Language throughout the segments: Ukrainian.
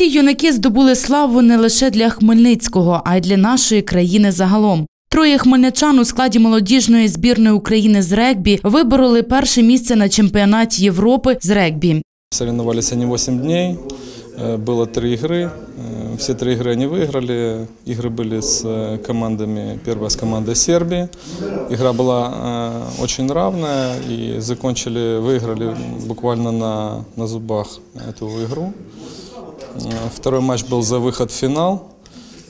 Ці юнаки здобули славу не лише для Хмельницького, а й для нашої країни загалом. Троє хмельничан у складі молодіжної збірної України з регбі вибороли перше місце на чемпіонаті Європи з регбі. Соревновались они 8 дней, Э, было три игры, Э, все три игры они выиграли. Игры были с э, командами, первая с командой Сербии. Игра была э, очень равная и закончили, выиграли буквально на, на зубах эту игру. Э, Второй матч был за выход в финал.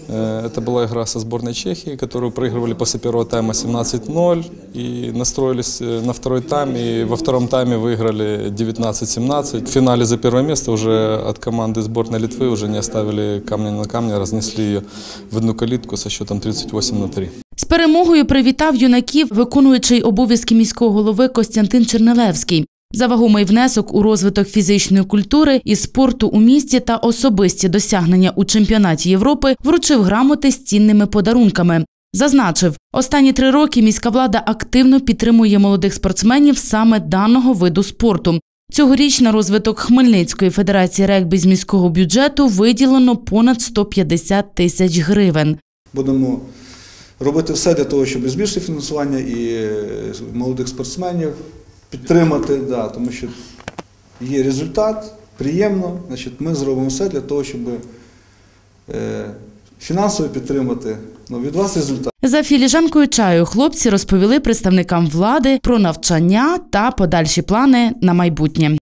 Э, Это была игра со сборной Чехии, которую проигрывали после первого тайма 17-0 и настроились э, на второй тайм. И во втором тайме выиграли 19-17. В финале за первое место уже от команды сборной Литвы уже не оставили камня на камне, разнесли ее в одну калитку со счетом 38 на 3. З перемогою привітав юнаків виконуючий обов'язки міського голови Костянтин Чернелевський. За вагомий внесок у розвиток фізичної культури і спорту у місті та особисті досягнення у чемпіонаті Європи вручив грамоти з цінними подарунками. Зазначив, останні три роки міська влада активно підтримує молодих спортсменів саме даного виду спорту. Цьогоріч на розвиток Хмельницької федерації регбі з міського бюджету виділено понад 150 тисяч гривень. Будемо робити все для того, щоб збільшити фінансування і е, молодих спортсменів підтримати, да, тому що є результат, приємно. Значить, ми зробимо все для того, щоб е, фінансово підтримати. Ну, від вас результат. За філіжанкою чаю хлопці розповіли представникам влади про навчання та подальші плани на майбутнє.